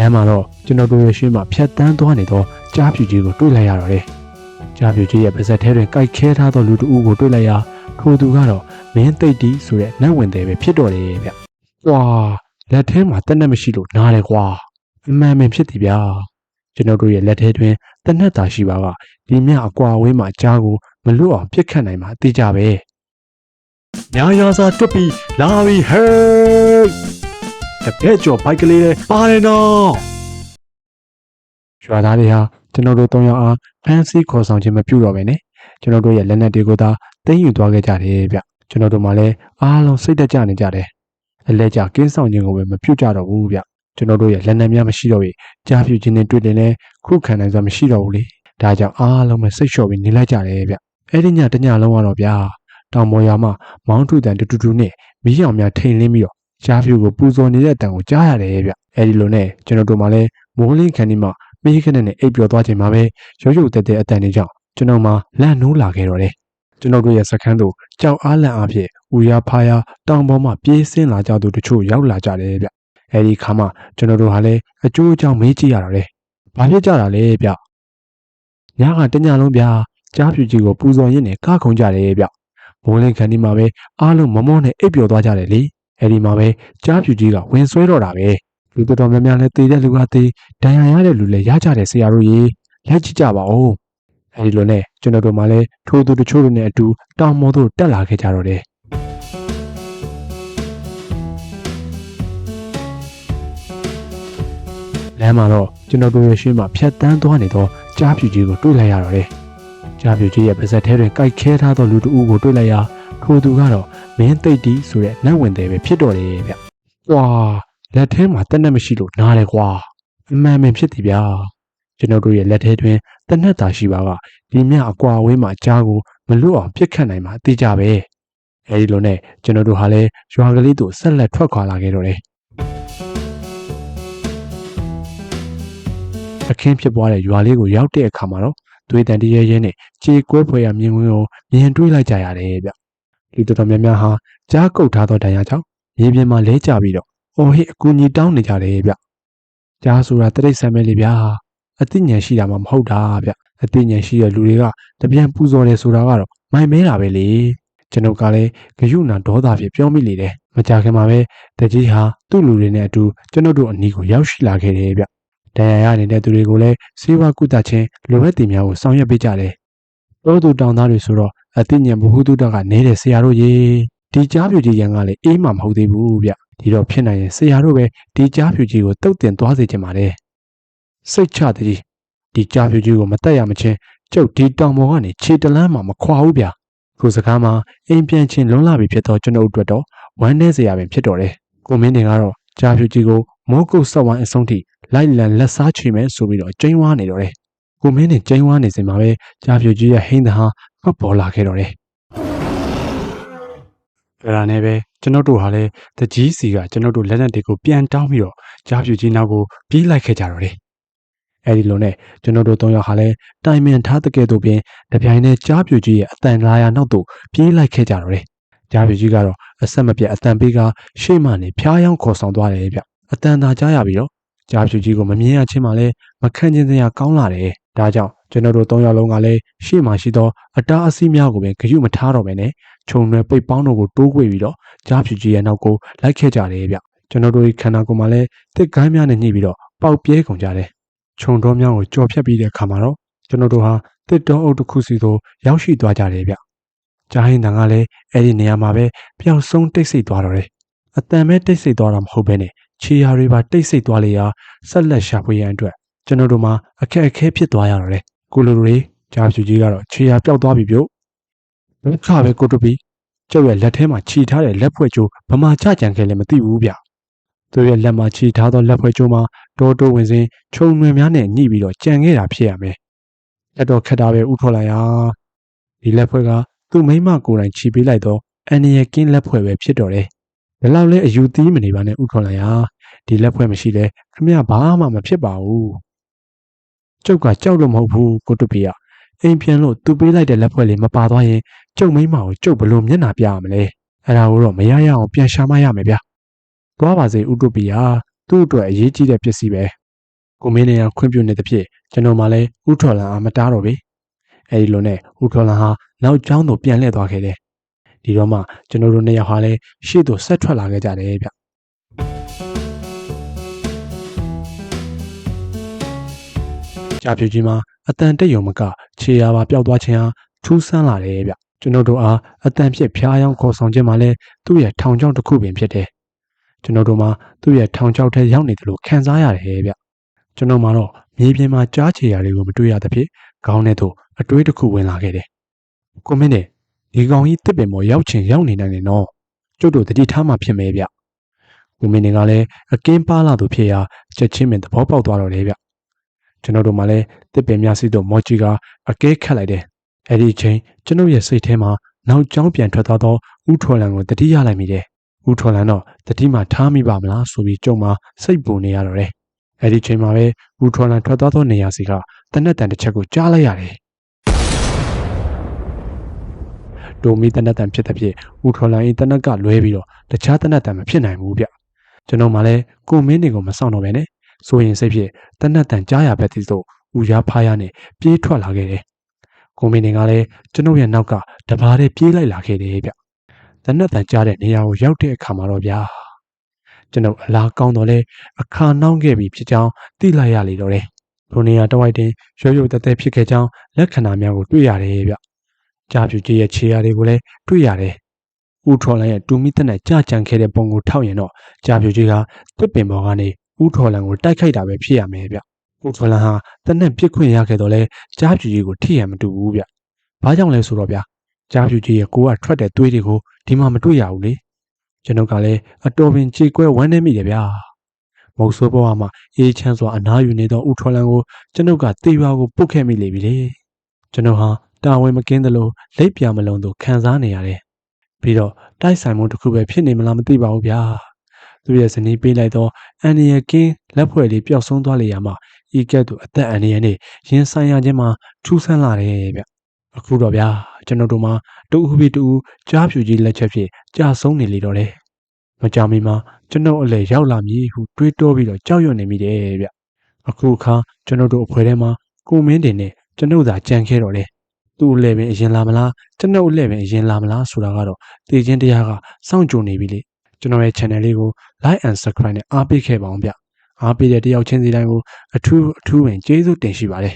လမ်းမှာတော့ကျွန်တော်တို့ရဲ့ရှေ့မှာဖြတ်တန်းသွားနေတော့ကြားဖြူကြီးကိုတွေ့လိုက်ရတော့တယ်ကြားဖြူကြီးရဲ့ပါဇက်ထဲတွင်ကြိုက်ခဲထားသောလူတစ်ဦးကိုတွေ့လိုက်ရာထိုသူကတော့မင်းသိတ်တီဆိုတဲ့နတ်ဝင်တယ်ပဲဖြစ်တော့တယ်ဗျ။ဝါလက်ထဲမှာတက်နက်မရှိလို့နားတယ်ကွာအမှန်မှန်ဖြစ်တယ်ဗျာကျွန်တော်တို့ရဲ့လက်ထဲတွင်တက်နက်သာရှိပါကဒီမြအကွာအဝေးမှာကြားကိုမလွတ်အောင်ပြစ်ခတ်နိုင်မှာအသေးကြပဲ။ညာယာစာတွတ်ပြီးလာပြီဟေး တပည့်ကျော်ဘိုက်ကလေးလေးပါတယ်နော်ရွာသားတွေဟာကျွန်တော်တို့၃ယောက်အားဖန်စီခေါ်ဆောင်ခြင်းမပြုတော့ပဲနဲ့ကျွန်တော်တို့ရဲ့လက်နက်တွေကိုသာသိမ်းယူသွားခဲ့ကြတယ်ဗျကျွန်တော်တို့မှလည်းအားလုံးစိတ်တက်ကြနေကြတယ်အလဲကြကင်းဆောင်ခြင်းကိုပဲမပြုတ်ကြတော့ဘူးဗျကျွန်တော်တို့ရဲ့လက်နက်များမရှိတော့ပြီကြားပြူခြင်းနဲ့တွေ့တယ်လဲခုခံနိုင်စွာမရှိတော့ဘူးလေဒါကြောင့်အားလုံးပဲစိတ်လျှော့ပြီးနေလိုက်ကြတယ်ဗျအဲ့ဒီညတညလုံးကတော့ဗျာတောင်ပေါ်ရွာမှာမောင်းထုတန်တူတူတူနဲ့မီးရောင်များထိန်လင်းပြီးတော့ ကြားပြူကိုပူဇော်နေတဲ့အတန်ကိုကြားရတယ်ဗျအဲ့ဒီလိုနဲ့ကျွန်တော်တို့မှလည်းမိုးလင်းခန်းဒီမှာမီးခနဲ့နဲ့အိပ်ပျော်သွားချိန်မှာပဲရုပ်ရုပ်တက်တဲ့အတန်တွေကြောင့်ကျွန်တော်မှလန့်နိုးလာခဲ့တော့တယ်ကျွန်တော်တို့ရဲ့စခန်းတို့ကြောက်အားလန့်အားဖြင့်ဦးရဖားရတောင်ပေါ်မှာပြေးဆင်းလာကြသူတချို့ရောက်လာကြတယ်ဗျအဲဒီခါမှကျွန်တော်တို့ဟာလည်းအကျိုးအကြောင်းမေးကြည့်ရတော့တယ်ဘာဖြစ်ကြတာလဲဗျညကတညလုံးဗျာကြားဖြူကြီးကိုပူဇော်ရင်းနဲ့ကခုံကြတယ်ဗျမိုးလင်းခန်းဒီမှာပဲအားလုံးမမောနဲ့အိပ်ပျော်သွားကြတယ်လေ အဲဒီမှာပဲကြားဖြူကြီးကဝင်ဆွဲတော့တာပဲလူတော်တော်များများလည်းတေတဲ့လူကတေဒဏ်ရာရတဲ့လူလည်းရကြတယ်ဆရာတို့ရေလက်ကြည့်ကြပါဦးအဲဒီလိုနဲ့ကျွန်တော်တို့မှလည်းထိုးသူတချို့တွေနဲ့အတူတောင်ပေါ်သို့တက်လာခဲ့ကြတော့တယ်လမ်းမှာတော့ကျွန်တော်တို့ရဲ့ရှေ့မှာဖြတ်တန်းသွားနေတော့ကြားဖြူကြီးကိုတွေ့လိုက်ရတော့တယ်ကြားဖြူကြီးရဲ့ပါဇက်ထဲတွင်ကြိုက်ခဲထားသောလူတစ်ဦးကိုတွေ့လိုက်ရာထိုသူကတော့ မင်းသိတ်တီဆိုတဲ့နတ်ဝင်တယ်ပဲဖြစ်တော့တယ်ဗျ။ဝါလက်ထဲမှာတက်နက်မရှိလို့နားတယ်ကွာအမှန်မှန်ဖြစ်တယ်ဗျာကျွန်တော်တို့ရဲ့လက်ထဲတွင်တက်နက်သာရှိပါကဒီမြအကွာအဝေးမှာကြားကိုမလွတ်အောင်ပြစ်ခတ်နိုင်မှာအသေးကြပဲအဲဒီလိုနဲ့ကျွန်တော်တို့ဟာလည်းရွာကလေးတို့ဆက်လက်ထွက်ခွာလာခဲ့တော့တယ်အခင်းဖြစ်ပွားတဲ့ရွာလေးကိုရောက်တဲ့အခါမှာတော့သွေးတန်တရဲရဲနဲ့ကြေကွဲဖွယ်ရမြင်ကွင်းကိုမြင်တွေ့လိုက်ကြရတယ်ဗျ လူတော်တော်များများဟာကြားကုတ်ထားသောတရားကြောင့်မြေပြင်မှာလဲကျပြီးတော့အော်ဟစ်အကူအညီတောင်းနေကြတယ်ဗျကြားဆိုတာတရိတ်ဆန်ပဲလေဗျာအသိဉာဏ်ရှိတာမှမဟုတ်တာဗျအသိဉာဏ်ရှိတဲ့လူတွေကတပြန်ပူဇော်တယ်ဆိုတာကတော့မိုင်မဲတာပဲလေကျွန်ုပ်ကလည်းဂယုဏဒေါသဖြစ်ပြောမိလေတယ်မကြခင်မှာပဲတကြီးဟာသူ့လူတွေနဲ့အတူကျွန်ုပ်တို့အနီးကိုရောက်ရှိလာခဲ့တယ်ဗျဒဏ်ရာရနေတဲ့သူတွေကိုလည်းစေဝါကုသခြင်းလိုအပ်တဲ့များကိုဆောင်ရွက်ပေးကြတယ် တိုးသူတောင်သားတွေဆိုတော့အသိဉာဏ်ဘ ഹു တုတကနေတဲ့ဆရာတို့ရေဒီကြားပြူကြီးရန်ကလည်းအေးမှမဟုတ်သေးဘူးဗျဒီတော့ဖြစ်နိုင်ရင်ဆရာတို့ပဲဒီကြားပြူကြီးကိုတုတ်တင်သွားစေချင်ပါတယ်စိတ်ချတကြီးဒီကြားပြူကြီးကိုမတက်ရမချင်းကျုပ်ဒီတောင်ပေါ်ကနေခြေတလန်းမှမခွာဘူးဗျခုစကားမှာအိမ်ပြန်ချင်းလွန်လာပြီဖြစ်တော့ကျွန်တော်တို့တော့ဝမ်းနည်းစရာပင်ဖြစ်တော့တယ်ကိုမင်းတင်ကတော့ကြားပြူကြီးကိုမောကုတ်ဆက်ဝိုင်းအဆုံးထိလိုက်လံလက်စားချေမယ်ဆိုပြီးတော့ကျင်းဝါနေတော့တယ် ကိုမင်းတင်ကျင်းဝါနေစင်မှာပဲကြားပြူကြီးရဲ့ဟင်းသဟာဖတ်ပေါ်လာခဲ့တော့တယ်အဲ့ဒါနဲ့ပဲကျွန်တော်တို့ဟာလည်းတကြီးစီကကျွန်တော်တို့လက်နက်တွေကိုပြန်တောင်းပြီးတော့ကြားပြူကြီးနောက်ကိုပြေးလိုက်ခဲ့ကြတော့တယ်အဲ့ဒီလိုနဲ့ကျွန်တော်တို့သုံးယောက်ဟာလည်းတိုင်ပင်ထားတဲ့ကဲ့သို့ပင်တပြိုင်နက်ကြားပြူကြီးရဲ့အတန်လာရနောက်သို့ပြေးလိုက်ခဲ့ကြတော့တယ်ကြားပြူကြီးကတော့အဆက်မပြတ်အတန်ပေးကရှေ့မှနေဖျားယောင်းခေါ်ဆောင်သွားတယ်ဗျအတန်သာကြားရပြီးတော့ကြားပြူကြီးကိုမမြင်ရချင်းမှလည်းမခံကျင်စရာကောင်းလာတယ် ဒါကြောင့်ကျွန်တော်တို့သုံးယောက်လုံးကလည်းရှေ့မှရှိသောအတားအဆီးများကိုပင်ဂရုမထားတော့ဘဲနဲ့ခြုံရွယ်ပိတ်ပေါင်းတို့ကိုတိုးကွေပြီးတော့ကြားဖြူကြီးရဲ့နောက်ကိုလိုက်ခဲ့ကြတယ်ဗျကျွန်တော်တို့ခန္ဓာကိုယ်မှာလည်းတစ်ကိုင်းများနဲ့ညှိပြီးတော့ပေါက်ပြဲကုန်ကြတယ်ခြုံတော်များကိုကြော်ဖြတ်ပြီးတဲ့အခါမှာတော့ကျွန်တော်တို့ဟာတစ်တော်အုပ်တစ်ခုစီသို့ရောက်ရှိသွားကြတယ်ဗျကြားဟင်းတန်ကလည်းအဲ့ဒီနေရာမှာပဲပျောက်ဆုံးတိတ်ဆိတ်သွားတော့တယ်အတန်ပဲတိတ်ဆိတ်သွားတာမဟုတ်ဘဲနဲ့ခြေရာတွေပါတိတ်ဆိတ်သွားလေရာဆက်လက်ရှာဖွေရန်အတွက် ကျွန်တော်တို့မှာအခက်အခဲဖြစ်သွားရတော့တယ်ကိုလိုတွေကြားဖြူကြီးကတော့ခြေရာပျောက်သွားပြီပြုတ်ဒုက္ခပဲကိုတို့ပြီကျုပ်ရဲ့လက်ထဲမှာခြိထားတဲ့လက်ဖွဲ့ကျိုးဗမာချကြံခဲ့လည်းမသိဘူးဗျသူရဲ့လက်မှာခြိထားသောလက်ဖွဲ့ကျိုးမှာတိုးတိုးဝင်စဉ်ခြုံငွေများနဲ့ညှိပြီးတော့ကြံခဲ့တာဖြစ်ရမယ်လက်တော့ခက်တာပဲဥထွက်လိုက်ဟာဒီလက်ဖွဲ့ကသူ့မိမကိုယ်တိုင်ခြိပေးလိုက်တော့အန်ရကင်းလက်ဖွဲ့ပဲဖြစ်တော့တယ်ဘယ်လောက်လဲအယူသီးမနေပါနဲ့ဥထွက်လိုက်ဟာဒီလက်ဖွဲ့မရှိလဲခမရဘာမှမဖြစ်ပါဘူး ကျုပ်ကကြောက်လို့မဟုတ်ဘူးကိုတုပီကအိမ်ပြန်လို့သူပေးလိုက်တဲ့လက်ဖွဲ့လေးမပါသွားရင်ကျုပ်မိမကိုကျုပ်ဘလို့မျက်နှာပြရမလဲအဲ့ဒါကိုတော့မရရအောင်ပြန်ရှာမရမယ်ဗျာသွားပါစေဥတုပီယာသူ့အတွက်အရေးကြီးတဲ့ပစ္စည်းပဲကိုမင်းနေရခွင့်ပြုနေတဲ့ဖြစ်ကျွန်တော်မှလည်းဥထော်လန်အားမတားတော့ပေအဲဒီလိုနဲ့ဥထော်လန်ဟာနောက်ကျောင်းသို့ပြန်လှည့်သွားခဲ့တယ်ဒီတော့မှကျွန်တော်တို့နှစ်ယောက်ဟာလည်းရှေ့သို့ဆက်ထွက်လာခဲ့ကြတယ်ဗျ ကြာပြူကြီးမှာအတန်တက်ယုံမကခြေရာပါပျောက်သွားခြင်းဟာထူးဆန်းလာတယ်ဗျကျွန်တော်တို့အားအတန်ဖြစ်ဖျားယောင်းခေါ်ဆောင်ခြင်းမှာလည်းသူ့ရဲ့ထောင်ချောင်းတစ်ခုပင်ဖြစ်တယ်ကျွန်တော်တို့မှာသူ့ရဲ့ထောင်ချောက်ထဲရောက်နေတယ်လို့ခံစားရတယ်ဗျကျွန်တော်မှာတော့မြေပြင်မှာကြားချေရာတွေကိုမတွေ့ရသဖြင့်ခေါင်းထဲသို့အတွေးတစ်ခုဝင်လာခဲ့တယ်ကိုမင်းနဲ့ဒီကောင်ကြီးတစ်ပင်ပေါ်ရောက်ချင်ရောက်နေနိုင်တယ်နော်ကျုပ်တို့တတိထားမှဖြစ်မယ်ဗျကိုမင်းတွေကလည်းအကင်းပါလာသူဖြစ်ရာချက်ချင်းပင်သဘောပေါက်သွားတော့တယ်ဗျ ကျွန်တော်တို့မှလည်းတစ်ပင်များစီတို့မော်ချီကအကဲခတ်လိုက်တယ်အဲ့ဒီအချိန်ကျွန်ုပ်ရဲ့စိတ်ထဲမှာနောက်ကျောင်းပြန်ထွက်သွားသောဥထော်လန်ကိုတတိရလိုက်မိတယ်ဥထော်လန်တော့တတိမှထားမိပါမလားဆိုပြီးကြုံမှာစိတ်ပူနေရတော့တယ်အဲ့ဒီချိန်မှာပဲဥထော်လန်ထွက်သွားသောနေရာစီကတနက်တန်တစ်ချက်ကိုကြားလိုက်ရတယ်ဒိုမီတနက်တန်ဖြစ်တဲ့ဖြစ်ဥထော်လန်၏တနက်ကလွဲပြီးတော့တခြားတနက်တန်မဖြစ်နိုင်ဘူးဗျကျွန်တော်မှလည်းကိုမင်းတွေကိုမဆောင်တော့ပဲနဲ့ ဆိုရင်စိတ်ဖြစ်တနက်တန်ကြားရဘက်တီသို့ဥရားဖားရနဲ့ပြေးထွက်လာခဲ့တယ်ကိုမင်းတွေကလည်းကျွန်ုပ်ရဲ့နောက်ကတဘာတဲ့ပြေးလိုက်လာခဲ့တယ်ဗျတနက်တန်ကြားတဲ့နေရာကိုရောက်တဲ့အခါမှာတော့ဗျာကျွန်ုပ်အလားကောင်းတော့လဲအခါနှောင်းခဲ့ပြီဖြစ်ကြောင်းသိလိုက်ရလေတော့တယ်ထိုနေရာတဝိုက်တင်ရွရွတက်တက်ဖြစ်ခဲ့ကြောင်းလက္ခဏာများကိုတွေ့ရတယ်ဗျကြားပြူကြီးရဲ့ခြေရာတွေကိုလည်းတွေ့ရတယ်ဥထော်လန်ရဲ့တူမီတက်နဲ့ကြာကြံခဲ့တဲ့ပုံကိုထောက်ရင်တော့ကြားပြူကြီးကတစ်ပင်ပေါ်ကနေ ဥထော်လန်ကိုတိုက်ခိုက်တာပဲဖြစ်ရမယ်ဗျဥထော်လန်ဟာတနက်ပြစ်ခွင့်ရခဲ့တော့လဲကြားပြူကြီးကိုထိရမတူဘူးဗျဘာကြောင့်လဲဆိုတော့ဗျကြားပြူကြီးရဲ့ကိုကထွက်တဲ့သွေးတွေကိုဒီမှာမတွေ့ရဘူးလေကျွန်ုပ်ကလည်းအတော်ပင်ကြေကွဲဝမ်းနေမိတယ်ဗျာမုတ်ဆိုးဘဝမှာအေးချမ်းစွာအနားယူနေသောဥထော်လန်ကိုကျွန်ုပ်ကတေရွာကိုပုတ်ခဲ့မိလေပြီလေကျွန်ုပ်ဟာတာဝန်မကင်းသလိုလက်ပြမလုံးသူခံစားနေရတယ်ပြီးတော့တိုက်ဆိုင်မှုတစ်ခုပဲဖြစ်နေမလားမသိပါဘူးဗျာ သူရဲ့ဇနီးပေးလိုက်သောအန်နီယကင်းလက်ဖွဲ့လေးပျောက်ဆုံးသွားလေရမှာဤကဲ့သို့အသက်အန္တရာယ်နဲ့ရင်ဆိုင်ရခြင်းမှာထူးဆန်းလာတယ်ဗျအခုတော့ဗျာကျွန်တော်တို့မှာတူဦးပြီးတူဦးကြားဖြူကြီးလက်ချက်ဖြင့်ကြာဆုံးနေလေတော့တယ်မကြမီမှာကျွန်ုပ်အလဲရောက်လာမည်ဟုတွေးတောပြီးတော့ကြောက်ရွံ့နေမိတယ်ဗျအခုအခါကျွန်တော်တို့အဖွဲထဲမှာကိုမင်းတင်နဲ့ကျွန်ုပ်သာကြံခဲ့တော့တယ်သူ့အလဲပင်အရင်လာမလားကျွန်ုပ်အလဲပင်အရင်လာမလားဆိုတာကတော့သိချင်းတရားကစောင့်ကြိုနေပြီလေ ကျွန်တော်ရဲ့ channel လေးကို like and subscribe နဲ့အားပေးခဲ့ပါအောင်ဗျအားပေးတဲ့တယောက်ချင်းစီတိုင်းကိုအထူးအထူးပင်ကျေးဇူးတင်ရှိပါတယ်